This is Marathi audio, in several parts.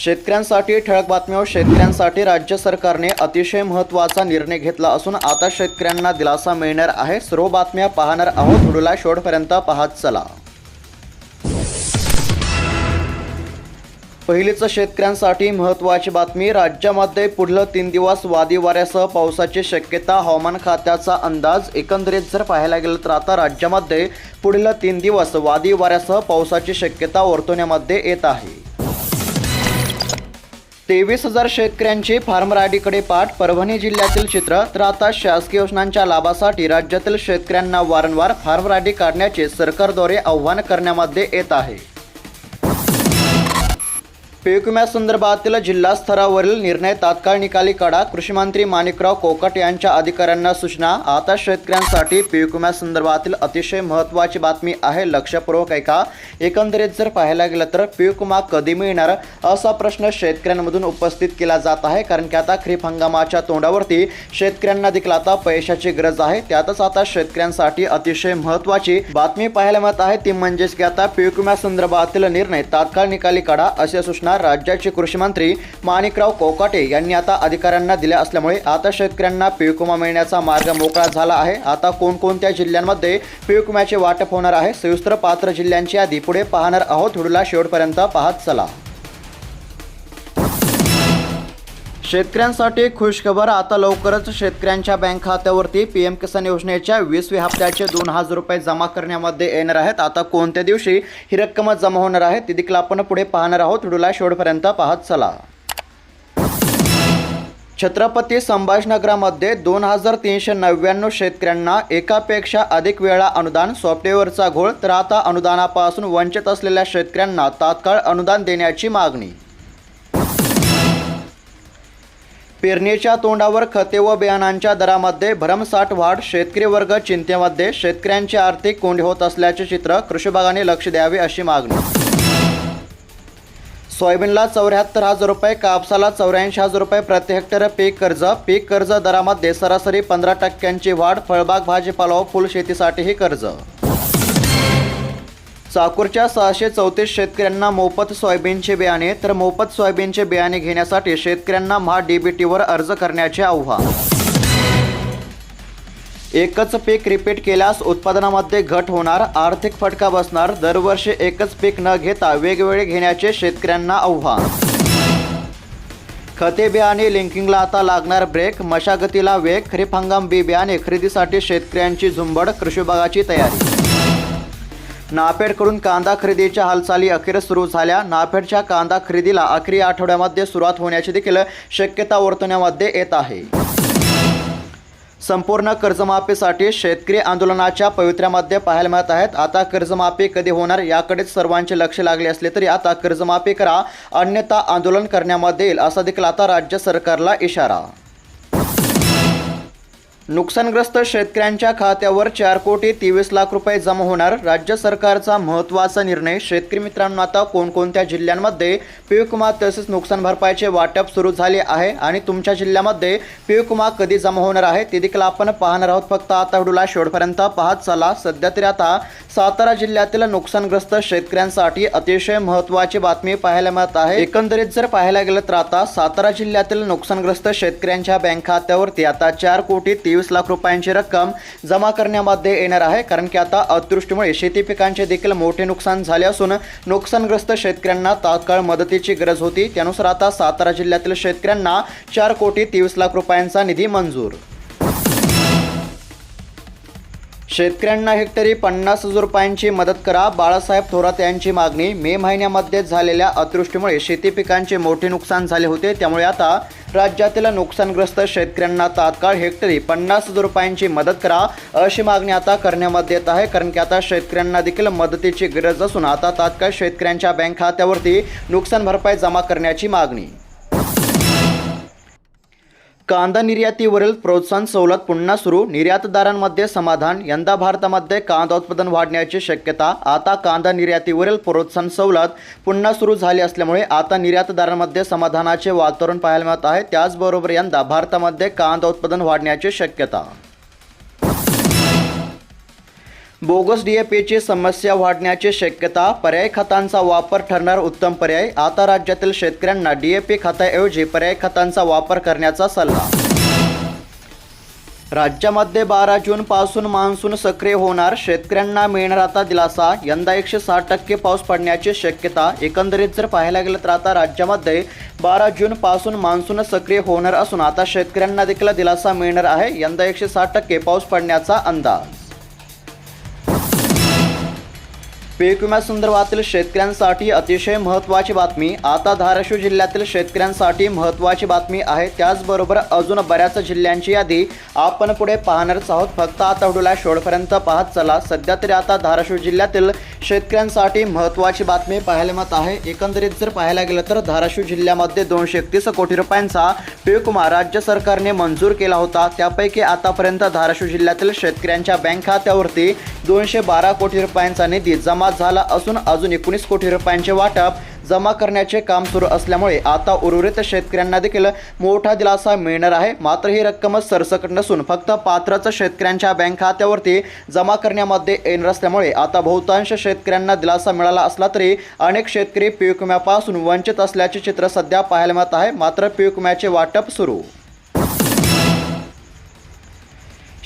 शेतकऱ्यांसाठी ठळक बातम्या शेतकऱ्यांसाठी राज्य सरकारने अतिशय महत्त्वाचा निर्णय घेतला असून आता शेतकऱ्यांना दिलासा मिळणार आहे. सर्व बातम्या पाहणार आहोत. व्हिडिओला शेवटपर्यंत पाहत चला. पहिलीच शेतकऱ्यांसाठी महत्त्वाची बातमी राज्यामध्ये पुढलं तीन दिवस वादी वाऱ्यासह पावसाची शक्यता हवामान खात्याचा अंदाज एकंदरीत जर पाहायला गेलं तर आता राज्यामध्ये पुढलं तीन दिवस वादी वाऱ्यासह पावसाची शक्यता वर्तवण्यामध्ये येत आहे. तेवीस हजार शेतकऱ्यांची फार्म राडीकडे पाठ. परभणी जिल्ह्यातील चित्र तर आता शासकीय योजनांच्या लाभासाठी राज्यातील शेतकऱ्यांना वारंवार फार्म राडी काढण्याचे सरकारद्वारे आव्हान करण्यामध्ये येत आहे. पीक विम्यासंदर्भातील जिल्हा स्तरावरील निर्णय तात्काळ निकाली काढा. कृषीमंत्री माणिकराव कोकट यांच्या अधिकाऱ्यांना सूचना. आता शेतकऱ्यांसाठी पीक विम्यासंदर्भातील अतिशय महत्त्वाची बातमी आहे. लक्षपूर्वक ऐका. एकंदरीत जर पाहायला गेलं तर पीक विमा कधी मिळणार असा प्रश्न शेतकऱ्यांमधून उपस्थित केला जात आहे. कारण की आता खरीप हंगामाच्या तोंडावरती शेतकऱ्यांना देखील आता पैशाची गरज आहे. त्यातच आता शेतकऱ्यांसाठी अतिशय महत्त्वाची बातमी पाहायला मिळत आहे. ती म्हणजेच की आता पीक विम्यासंदर्भातील निर्णय तात्काळ निकाली काढा अशा सूचना राज्याचे कृषीमंत्री माणिकराव कोकाटे यांनी आता अधिकाऱ्यांना दिल्या असल्यामुळे आता शेतकऱ्यांना पीक मिळण्याचा मार्ग मोकळा झाला आहे. आता कोणकोणत्या जिल्ह्यांमध्ये पीक वाटप होणार आहे सविस्तर पात्र जिल्ह्यांची यादी पुढे पाहणार आहोत. व्हिडिओला शेवटपर्यंत पाहत चला. शेतकऱ्यांसाठी खुशखबर. आता लवकरच शेतकऱ्यांच्या बँक खात्यावरती पी एम किसान योजनेच्या वीसव्या हप्त्याचे दोन हजार रुपये जमा करण्यामध्ये येणार आहेत. आता कोणत्या दिवशी ही रक्कम जमा होणार आहे ती देखील आपण पुढे पाहणार आहोत. व्हिडिओला शेवटपर्यंत पाहत चला. छत्रपती संभाजीनगरामध्ये दोन हजार तीनशे नव्याण्णव शेतकऱ्यांना एकापेक्षा अधिक वेळा अनुदान सॉफ्टवेअरचा घोळ तर आता अनुदानापासून वंचित असलेल्या शेतकऱ्यांना तात्काळ अनुदान देण्याची मागणी. पेरणीच्या तोंडावर खते व बियाणांच्या दरामध्ये भरमसाठ वाढ शेतकरी वर्ग चिंतेमध्ये. शेतकऱ्यांची आर्थिक कोंडी होत असल्याचे चित्र कृषी विभागाने लक्ष द्यावे अशी मागणी. सोयाबीनला चौऱ्याहत्तर हजार रुपये कापसाला चौऱ्याऐंशी हजार रुपये प्रति हेक्टर पीक कर्ज. पीक कर्ज दरामध्ये सरासरी पंधरा टक्क्यांची वाढ. फळबाग भाजीपाला व फुलशेतीसाठीही कर्ज. चाकूरच्या सहाशे चौतीस शेतकऱ्यांना मोफत सोयाबीनचे बियाणे तर मोफत सोयाबीनचे बियाणे घेण्यासाठी शेतकऱ्यांना महा डीबीटीवर अर्ज करण्याचे आव्हान. एकच पीक रिपीट केल्यास उत्पादनामध्ये घट होणार आर्थिक फटका बसणार दरवर्षी एकच पीक न घेता वेगवेगळे घेण्याचे शेतकऱ्यांना आव्हान. खते बियाणे लिंकिंगला आता लागणार ब्रेक मशागतीला वेग खरीप हंगाम बी बियाणे खरेदीसाठी शेतकऱ्यांची झुंबड कृषी विभागाची तयारी. नाफेडकडून कांदा खरेदीच्या हालचाली अखेर सुरू झाल्या. नाफेडच्या कांदा खरेदीला अखेरी आठवड्यामध्ये सुरुवात होण्याची देखील शक्यता वर्तवण्यामध्ये येत आहे. संपूर्ण कर्जमाफीसाठी शेतकरी आंदोलनाच्या पवित्र्यामध्ये पाहायला मिळत आहेत. आता कर्जमाफी कधी होणार याकडेच सर्वांचे लक्ष लागले असले तरी आता कर्जमाफी करा अन्यथा आंदोलन करण्यामध्ये येईल असा देखील आता राज्य सरकारला इशारा. नुकसानग्रस्त शेतकऱ्यांच्या खात्यावर चार कोटी तेवीस लाख रुपये जमा होणार. राज्य सरकारचा महत्त्वाचा निर्णय. शेतकरी मित्रांनो आता कोणकोणत्या जिल्ह्यांमध्ये पीक विमा तसेच नुकसान भरपाईचे वाटप सुरू झाले आहे आणि तुमच्या जिल्ह्यामध्ये पीक विमा कधी जमा होणार आहे ते देखील आपण पाहणार आहोत. फक्त आता व्हिडिओला शेवटपर्यंत पाहत चला. सध्या तरी आता सातारा जिल्ह्यातील नुकसानग्रस्त शेतकऱ्यांसाठी अतिशय महत्त्वाची बातमी पाहायला मिळत आहे. एकंदरीत जर पाहायला गेलं तर आता सातारा जिल्ह्यातील नुकसानग्रस्त शेतकऱ्यांच्या बँक खात्यावरती आता चार कोटी तेवीस लाख रुपयांची रक्कम जमा करण्यामध्ये येणार आहे. कारण की आता अतिवृष्टीमुळे शेती पिकांचे देखील मोठे नुकसान झाले असून नुकसानग्रस्त शेतकऱ्यांना तात्काळ मदतीची गरज होती. त्यानुसार आता सातारा जिल्ह्यातील शेतकऱ्यांना चार कोटी तेवीस लाख रुपयांचा निधी मंजूर. शेतकऱ्यांना हेक्टरी पन्नास हजार रुपयांची मदत करा. बाळासाहेब थोरात यांची मागणी. मे महिन्यामध्ये झालेल्या अतिवृष्टीमुळे शेती पिकांचे मोठे नुकसान झाले होते. त्यामुळे आता राज्यातील नुकसानग्रस्त शेतकऱ्यांना तात्काळ हेक्टरी पन्नास हजार रुपयांची मदत करा अशी मागणी आता करण्यामध्ये येत आहे. कारण की आता शेतकऱ्यांना देखील मदतीची गरज असून आता तात्काळ शेतकऱ्यांच्या बँक खात्यावरती नुकसान भरपाई जमा करण्याची मागणी. कांदा निर्यातीवरील प्रोत्साहन सवलत पुन्हा सुरू. निर्यातदारांमध्ये समाधान. यंदा भारतामध्ये कांदा उत्पादन वाढण्याची शक्यता. आता कांदा निर्यातीवरील प्रोत्साहन सवलत पुन्हा सुरू झाली असल्यामुळे आता निर्यातदारांमध्ये समाधानाचे वातावरण पाहायला मिळत आहे. त्याचबरोबर यंदा भारतामध्ये कांदा उत्पादन वाढण्याची शक्यता. बोगस डीएपीची समस्या वाढण्याची शक्यता पर्याय खतांचा वापर ठरणार उत्तम पर्याय आता राज्यातील शेतकऱ्यांना डीएपी खताऐवजी पर्याय खतांचा वापर करण्याचा सल्ला. राज्यामध्ये बारा जून पासून मान्सून सक्रिय होणार शेतकऱ्यांना मिळणार आता दिलासा यंदा एकशे साठ टक्के पाऊस पडण्याची शक्यता एकंदरीत जर पाहायला गेलं तर आता राज्यामध्ये बारा जून पासून मान्सून सक्रिय होणार असून आता शेतकऱ्यांना देखील दिलासा मिळणार आहे यंदा एकशे साठ टक्के पाऊस पडण्याचा अंदाज. पीक विम्यासंदर्भातील शेतकऱ्यांसाठी अतिशय महत्त्वाची बातमी. आता धाराशिव जिल्ह्यातील शेतकऱ्यांसाठी महत्त्वाची बातमी आहे. त्याचबरोबर अजून बऱ्याच जिल्ह्यांची यादी आपण पुढे पाहणारच आहोत. फक्त आता व्हिडिओला शेवटपर्यंत पाहत चला. सध्या तरी आता धाराशिव जिल्ह्यातील शेतकऱ्यांसाठी महत्त्वाची बातमी पाहायला मिळत आहे. एकंदरीत जर पाहायला गेलं तर धाराशिव जिल्ह्यामध्ये दोनशे एकतीस कोटी रुपयांचा पीक विमा राज्य सरकारने मंजूर केला होता. त्यापैकी आतापर्यंत धाराशिव जिल्ह्यातील शेतकऱ्यांच्या बँक खात्यावरती दोनशे बारा कोटी रुपयांचा निधी जमा झाला असून अजून एकोणीस कोटी रुपयांचे वाटप जमा करण्याचे काम सुरू असल्यामुळे आता उर्वरित शेतकऱ्यांना देखील मोठा दिलासा मिळणार आहे. मात्र ही रक्कमच सरसकट नसून फक्त पात्रच शेतकऱ्यांच्या बँक खात्यावरती जमा करण्यामध्ये येणार असल्यामुळे आता बहुतांश शेतकऱ्यांना दिलासा मिळाला असला तरी अनेक शेतकरी पीक विम्यापासून वंचित असल्याचे चित्र सध्या पाहायला मिळत आहे. मात्र पीक विम्याचे वाटप सुरू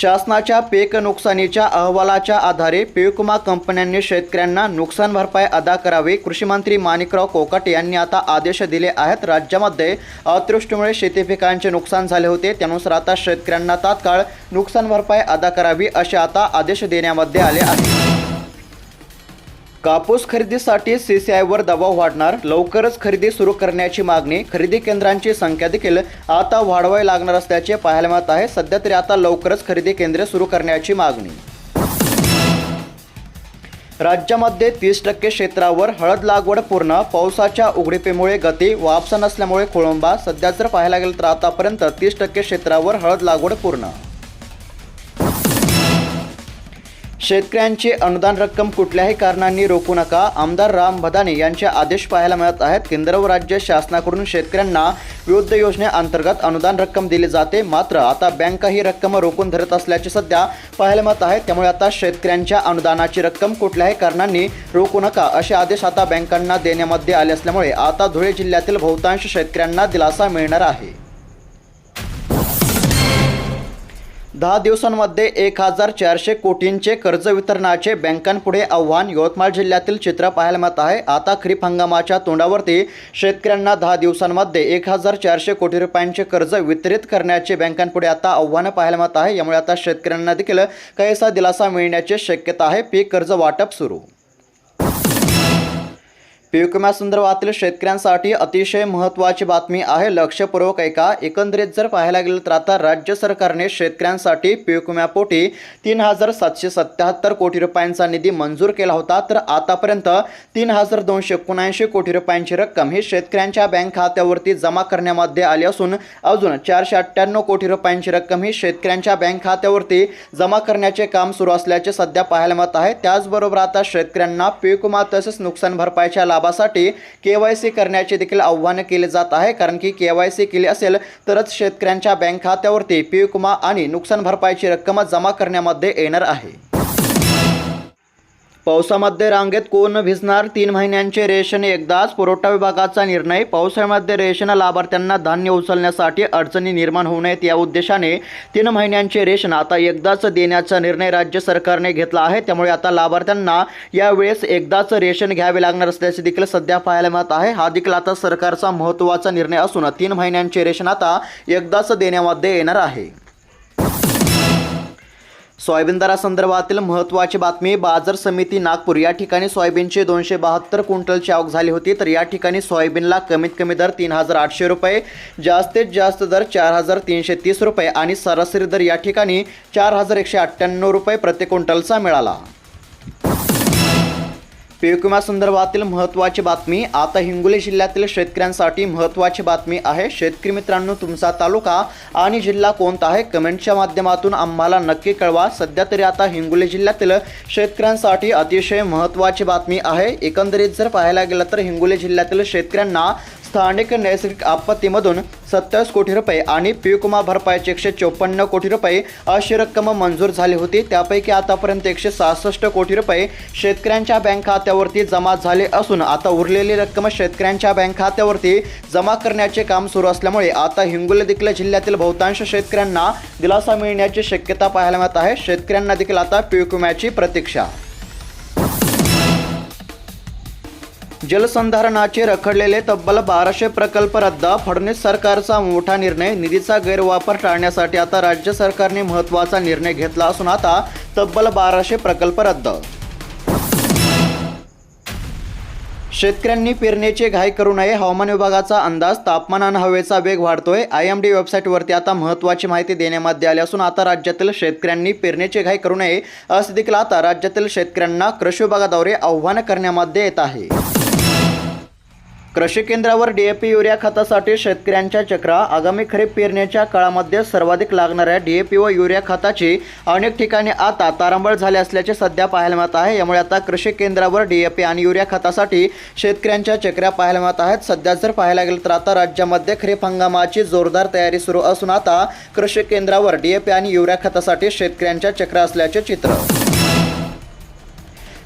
शासनाच्या पीक नुकसानीच्या अहवालाच्या आधारे पीक विमा कंपन्यांनी शेतकऱ्यांना नुकसान भरपाई अदा करावी. कृषीमंत्री माणिकराव कोकट यांनी आता आदेश दिले आहेत. राज्यामध्ये अतिवृष्टीमुळे शेती पिकांचे नुकसान झाले होते. त्यानुसार आता शेतकऱ्यांना तात्काळ नुकसान भरपाई अदा करावी असे आता आदेश देण्यामध्ये आले आहेत. कापूस खरेदीसाठी सीसीआयवर दबाव वाढणार. लवकरच खरेदी सुरू करण्याची मागणी. खरेदी केंद्रांची संख्या देखील आता वाढवावी लागणार असल्याचे पाहायला मिळत आहे. सध्या तरी आता लवकरच खरेदी केंद्रे सुरू करण्याची मागणी. राज्यामध्ये तीस टक्के क्षेत्रावर हळद लागवड पूर्ण. पावसाच्या उघडीपीमुळे गती वापसा नसल्यामुळे खोळंबा. सध्या जर पाहायला गेलं तर आतापर्यंत तीस टक्के क्षेत्रावर हळद लागवड पूर्ण. शेतकऱ्यांची अनुदान रक्कम कुठल्याही कारणांनी रोखू नका. आमदार राम भदानी यांचे आदेश पाहायला मिळत आहेत. केंद्र व राज्य शासनाकडून शेतकऱ्यांना विविध योजनेअंतर्गत अनुदान रक्कम दिली जाते. मात्र आता बँका ही रक्कम रोखून धरत असल्याचे सध्या पाहायला मिळत आहे. त्यामुळे आता शेतकऱ्यांच्या अनुदानाची रक्कम कुठल्याही कारणांनी रोखू नका असे आदेश आता बँकांना देण्यामध्ये आले असल्यामुळे आता धुळे जिल्ह्यातील बहुतांश शेतकऱ्यांना दिलासा मिळणार आहे. दहा दिवसांमध्ये एक हजार चारशे कोटींचे कर्ज वितरणाचे बँकांपुढे आव्हान यवतमाळ जिल्ह्यातील चित्र पाहायला मिळत आहे. आता खरीप हंगामाच्या तोंडावरती शेतकऱ्यांना दहा दिवसांमध्ये एक हजार चारशे कोटी रुपयांचे कर्ज वितरित करण्याचे बँकांपुढे आता आव्हानं पाहायला मिळत आहे. यामुळे आता शेतकऱ्यांना देखील काहीसा दिलासा मिळण्याची शक्यता आहे. पीक कर्ज वाटप सुरू. पीक विम्यासंदर्भातील शेतकऱ्यांसाठी अतिशय महत्त्वाची बातमी आहे. लक्षपूर्वक ऐका. एकंदरीत जर पाहायला गेलं तर आता राज्य सरकारने शेतकऱ्यांसाठी पीक विम्यापोटी तीन हजार सातशे सत्याहत्तर कोटी रुपयांचा निधी मंजूर केला होता. तर आतापर्यंत तीन हजार दोनशे एकोणऐंशी कोटी रुपयांची रक्कम ही शेतकऱ्यांच्या बँक खात्यावरती जमा करण्यामध्ये आली असून अजून चारशे अठ्ठ्याण्णव कोटी रुपयांची रक्कम ही शेतकऱ्यांच्या बँक खात्यावरती जमा करण्याचे काम सुरू असल्याचे सध्या पाहायला मिळत आहे. त्याचबरोबर आता शेतकऱ्यांना पीक विमा तसेच नुकसान भरपाईच्या लाभासाठी के वाय सी करण्याचे देखील आव्हान केले जात आहे. कारण की के वाय सी केली असेल तरच शेतकऱ्यांच्या बँक खात्यावरती पीक विमा आणि नुकसान भरपाईची रक्कम जमा करण्यामध्ये येणार आहे. पावसामध्ये रांगेत कोण भिजणार? तीन महिन्यांचे रेशन एकदाच. पुरवठा विभागाचा निर्णय पावसाळ्यामध्ये रेशन लाभार्थ्यांना धान्य उचलण्यासाठी अडचणी निर्माण होऊ नयेत या उद्देशाने तीन महिन्यांचे रेशन आता एकदाच देण्याचा निर्णय राज्य सरकारने घेतला आहे. त्यामुळे आता लाभार्थ्यांना यावेळेस एकदाच रेशन घ्यावे लागणार असल्याचे देखील सध्या पाहायला मिळत आहे. हा देखील आता सरकारचा महत्त्वाचा निर्णय असून तीन महिन्यांचे रेशन आता एकदाच देण्यामध्ये येणार आहे. सोयाबीन दरासंदर्भातील महत्त्वाची बातमी बाजार समिती नागपूर. या ठिकाणी सोयाबीनचे दोनशे बहात्तर क्विंटलची आवक झाली होती तर या ठिकाणी सोयाबीनला कमीत कमी दर तीन हजार आठशे रुपये जास्तीत जास्त दर चार हजार तीनशे तीस रुपये आणि सरासरी दर या ठिकाणी चार हजार एकशे अठ्ठ्याण्णव रुपये प्रति क्विंटलचा मिळाला. पीक विम्यासंदर्भातील महत्त्वाची बातमी. आता हिंगोली जिल्ह्यातील शेतकऱ्यांसाठी महत्त्वाची बातमी आहे. शेतकरी मित्रांनो तुमचा तालुका आणि जिल्हा कोणता आहे? कमेंटच्या माध्यमातून आम्हाला नक्की कळवा. सध्या तरी आता हिंगोली जिल्ह्यातील शेतकऱ्यांसाठी अतिशय महत्त्वाची बातमी आहे. एकंदरीत जर पाहायला गेलं तर हिंगोली जिल्ह्यातील शेतकऱ्यांना स्थानिक नैसर्गिक आपत्तीमधून सत्तावीस कोटी रुपये आणि पीक विमा भरपाईची एकशे चोपन्न कोटी रुपये अशी रक्कम मंजूर झाली होती. त्यापैकी आतापर्यंत एकशे सहासष्ट कोटी रुपये शेतकऱ्यांच्या बँक खात्यावरती जमा झाले असून आता उरलेली रक्कम शेतकऱ्यांच्या बँक खात्यावरती जमा करण्याचे काम सुरू असल्यामुळे आता हिंगोली देखील जिल्ह्यातील बहुतांश शेतकऱ्यांना दिलासा मिळण्याची शक्यता पाहायला मिळत आहे. शेतकऱ्यांना देखील आता पीक विम्याची प्रतीक्षा. जलसंधारणाचे रखडलेले तब्बल बाराशे प्रकल्प रद्द. फडणवीस सरकारचा मोठा निर्णय. निधीचा गैरवापर टाळण्यासाठी आता राज्य सरकारने महत्त्वाचा निर्णय घेतला असून आता तब्बल बाराशे प्रकल्प रद्द. शेतकऱ्यांनी पेरणीचे घाई करू नये. हवामान विभागाचा अंदाज तापमान आणि हवेचा वेग वाढतोय. आय एम डी वेबसाईटवरती आता महत्त्वाची माहिती देण्यामध्ये आली असून आता राज्यातील शेतकऱ्यांनी पेरणीचे घाई करू नये असं देखील आता राज्यातील शेतकऱ्यांना कृषी विभागाद्वारे आव्हान करण्यामध्ये येत आहे. कृषी केंद्रावर डीएपी युरिया खतासाठी शेतकऱ्यांच्या चक्रा आगामी खरीप पेरण्याच्या काळामध्ये सर्वाधिक लागणाऱ्या डीएपी व युरिया खताची अनेक ठिकाणी आता तारांबळ झाले असल्याचे सध्या पाहायला मिळत आहे. यामुळे आता कृषी केंद्रावर डीएपी आणि युरिया खतासाठी शेतकऱ्यांच्या चक्र्या पाहायला मिळत आहेत. सध्या जर पाहायला गेलं तर आता राज्यामध्ये खरीप हंगामाची जोरदार तयारी सुरू असून आता कृषी केंद्रावर डीएपी आणि युरिया खतासाठी शेतकऱ्यांच्या चक्र असल्याचे चित्र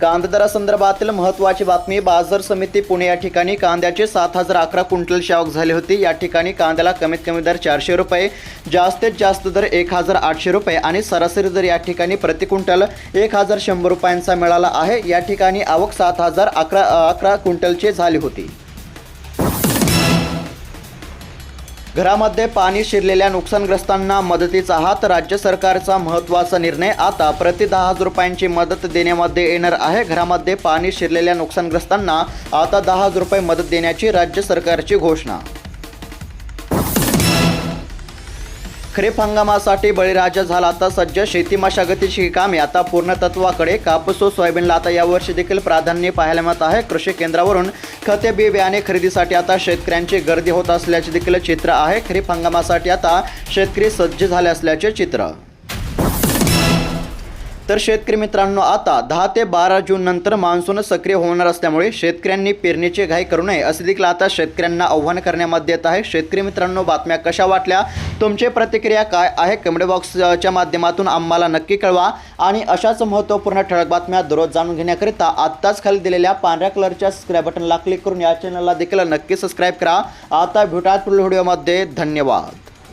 कांददरासंदर्भातील महत्त्वाची बातमी बाजार समिती पुणे या ठिकाणी कांद्याचे सात हजार अकरा क्विंटल आवक झाली होती. या ठिकाणी कांद्याला कमीत कमी दर चारशे रुपये जास्तीत जास्त दर एक हजार आठशे रुपये आणि सरासरी दर या ठिकाणी प्रति क्विंटल एक हजार शंभर रुपयांचा मिळाला आहे. या ठिकाणी आवक सात हजार अकरा अकरा क्विंटलची झाली होती. घरामध्ये पाणी शिरलेल्या नुकसानग्रस्तांना मदतीचा हात राज्य सरकारचा महत्त्वाचा निर्णय. आता प्रति दहा हजार रुपयांची मदत देण्यामध्ये येणार आहे. घरामध्ये पाणी शिरलेल्या नुकसानग्रस्तांना आता दहा हजार रुपये मदत देण्याची राज्य सरकारची घोषणा. खरीप हंगामासाठी बळीराजा झाला आता सज्ज शेती मशागतीची कामे आता पूर्णतत्वाकडे कापूस व सोयाबीनला आता यावर्षी देखील प्राधान्य पाहायला मिळत आहे. कृषी केंद्रावरून खते बी बियाणे खरेदीसाठी आता शेतकऱ्यांची गर्दी होत असल्याचे देखील चित्र आहे. खरीप हंगामासाठी आता शेतकरी सज्ज झाले असल्याचे चित्र. तर शेतकरी मित्रांनो आता दहा ते बारा जून नंतर मान्सून सक्रिय होणार असल्यामुळे शेतकऱ्यांनी पेरणीची घाई करू नये असे देखील आता शेतकऱ्यांना आव्हान करण्यामध्ये येत आहे. शेतकरी मित्रांनो बातम्या कशा वाटल्या? तुमची प्रतिक्रिया काय आहे? कमेंट बॉक्सच्या माध्यमातून आम्हाला नक्की कळवा. आणि अशाच महत्त्वपूर्ण ठळक बातम्या दररोज जाणून घेण्याकरिता आत्ताच खाली दिलेल्या पांढऱ्या कलरच्या सबस्क्राईब बटनला क्लिक करून या चॅनलला देखील नक्की सबस्क्राईब करा. आता भेटात पुढील व्हिडिओमध्ये धन्यवाद.